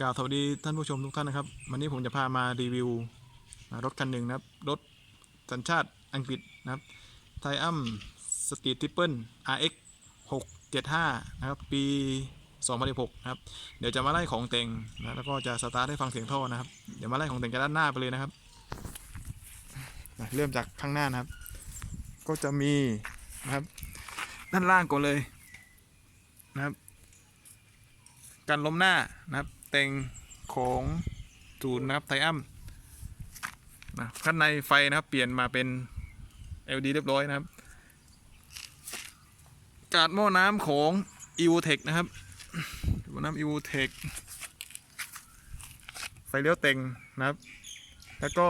กล่าวสวัสดีท่านผู้ชมทุกท่านนะครับ วันนี้ผมจะพามารีวิวรถคันหนึ่งนะครับ รถสัญชาติอังกฤษนะครับไทอัมสตรีททิปเปิล RX 675 นะครับ ปี 2016 นะครับ เดี๋ยวจะมาไล่ของแต่งนะแล้วก็จะสตาร์ทให้ฟังเสียงท่อนะครับ เดี๋ยวมาไล่ของแต่งจากด้านหน้าไปเลยนะครับนะเริ่มจากข้างหน้านะครับ ก็จะมีนะครับ ด้านล่างก่อนเลยนะครับ กันล้มหน้านะครับ แต่งของศูนย์นะครับไทอัมนะข้างในไฟนะครับเปลี่ยนมาเป็น LED เรียบร้อยนะครับ กาดหม้อน้ำของ e v o t e c h นะครับหม้อน้ำ e v o t e c h ไฟเลี้ยวเต็งนะครับ แล้วก็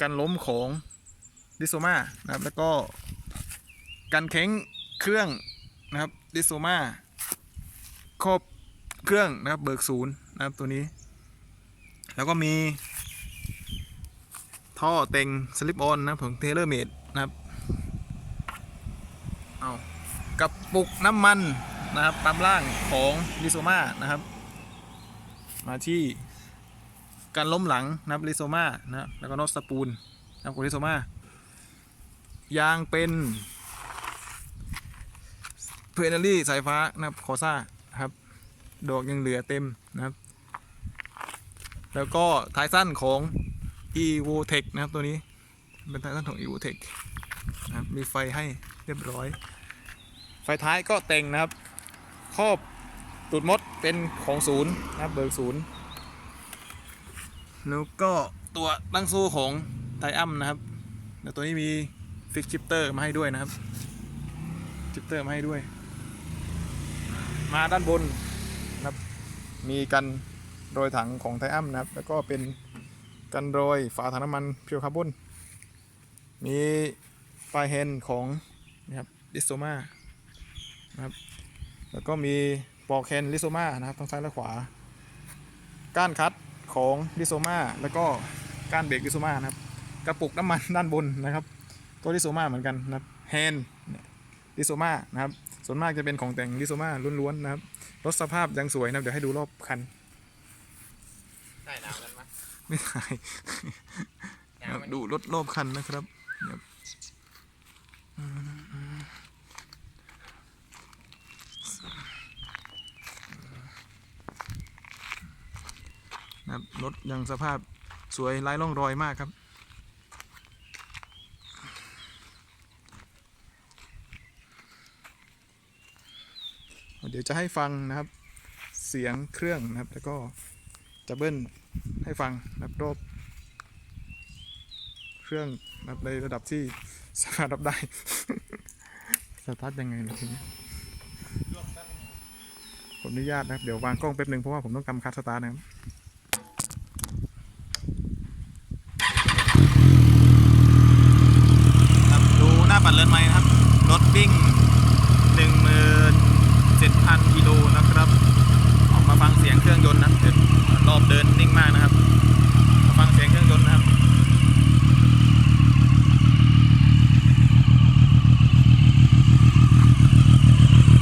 กันล้มของดิโซมานะครับ แล้วก็กันเค้งเครื่องนะครับดิโซมาครอบ เครื่องนะครับเบิกศูนย์นะครับตัวนี้ แล้วก็มีท่อเต็งสลิปออนนะครับของเทเลอร์เมดนะครับเอากับปุกน้ำมันนะครับปั๊มล่างของลิโซมานะครับ มาที่การล้มหลังนะครับลิโซมานะครับแล้วก็น็อตสปูลนะครับของลิโซมายางเป็นเพนลี่สายฟ้านะครับคอซ่า ดอกยังเหลือเต็มนะครับ แล้วก็ท้ายสั้นของ e v o t e c h นะครับตัวนี้ เป็นท้ายสั้นของ e v o t e c h นะครับมีไฟให้เรียบร้อย ไฟท้ายก็แต่งนะครับ ครอบตูดมดเป็นของศูนย์นะครับเบิกศูนย์แล้วก็ตัวตั้งสู้ของไทอัมนะครับแล้วตัวนี้มีฟิกชิปเตอร์มาให้ด้วยนะครับชิปเตอร์มาให้ด้วย มาด้านบน มีกันโรยถังของไทอัมนะครับ แล้วก็เป็นกันโรยฝาถังน้ำมันเพียวคาร์บอนมีไฟแฮนด์ของนะครับดิโซมานะครับแล้วก็มีปลอกแฮนด์ลิโซมานะครับทั้งซ้ายและขวา ก้านคัดของลิโซมาแล้วก็ก้านเบรกลิโซมานะครับกระปุกน้ำมันด้านบนนะครับก็ลิโซมาเหมือนกันนะครับแฮนด์ ลิโซมานะครับ ส่วนมากจะเป็นของแต่งลิโซมาล้วนๆนะครับ รถสภาพยังสวยนะครับเดี๋ยวให้ดูรอบคันใช่หนาวกันไหมไม่ถ่ายหนาวมันดูรถรอบคันนะครับครับนะครับรถยังสภาพสวยไร้ร่องรอยมากครับ เดี๋ยวจะให้ฟังนะครับเสียงเครื่องนะครับ แล้วก็จะเบิ้ลให้ฟังนะครับรอบเครื่องนะครับในระดับที่สามารถรับได้สตาร์ทยังไงล่ะทีนี้ผมอนุญาตนะครับ เดี๋ยววางกล้องแป๊บหนึ่งเพราะว่าผมต้องกำคัดสตาร์ทนะครับดูหน้าปัดเรือนไหมครับ รถวิ่ง 17,000กิโลนะครับ ออกมาฟังเสียงเครื่องยนต์นะเดี๋ยวรอบเดินนิ่งมากนะครับมาฟังเสียงเครื่องยนต์นะครับ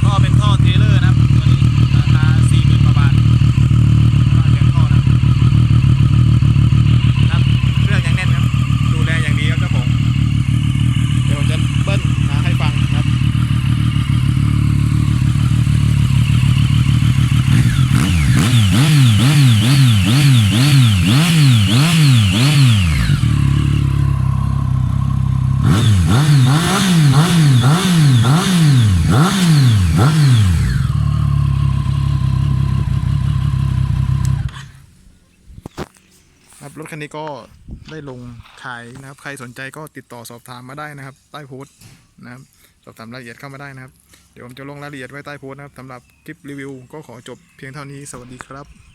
ก็เป็นท่อเทเลอร์นะครับ ตัวนี้ราคา4 0,000กว่าบาทฟังเสียงท่อนะครับครับเครื่องยังแน่นครับ ดูแลอย่างดีครับเจ้าของเดี๋ยวผมจะเบิ้ลนะให้ฟังนะครับ ครับรถคันนี้ก็ได้ลงขายนะครับ ใครสนใจก็ติดต่อสอบถามมาได้นะครับ ใต้โพสต์นะครับสอบถามรายละเอียดเข้ามาได้นะครับ เดี๋ยวผมจะลงรายละเอียดไว้ใต้โพสต์นะครับสำหรับคลิปรีวิวก็ขอจบเพียงเท่านี้สวัสดีครับ